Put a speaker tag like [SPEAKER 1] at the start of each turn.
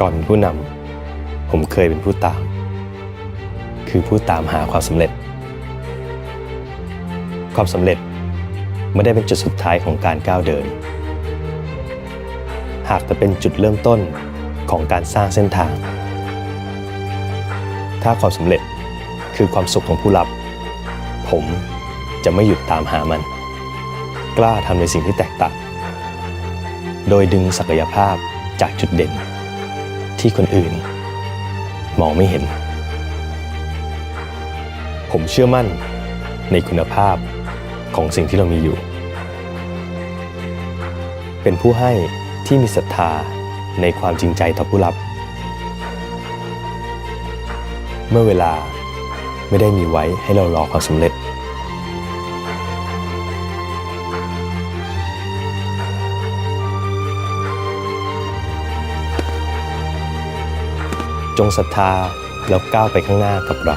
[SPEAKER 1] ก่อนเป็นผู้นำผมเคยเป็นผู้ตาม คือผู้ตามหาความสำเร็จ ความสำเร็จไม่ได้เป็นจุดสุดท้ายของการก้าวเดิน หากแต่เป็นจุดเริ่มต้นของการสร้างเส้นทาง ถ้าความสำเร็จคือความสุขของผู้รับ ผมจะไม่หยุดตามหามัน กล้าทำในสิ่งที่แตกต่าง โดยดึงศักยภาพจากจุดเด่น ที่คนอื่น มองไม่เห็น ผมเชื่อมั่นในคุณภาพของสิ่งที่เรามีอยู่ เป็นผู้ให้ที่มีศรัทธาในความจริงใจต่อผู้รับ เมื่อเวลาไม่ได้มีไว้ให้เรารอความสำเร็จ จงศรัทธาแล้วก้าวไปข้างหน้ากับเรา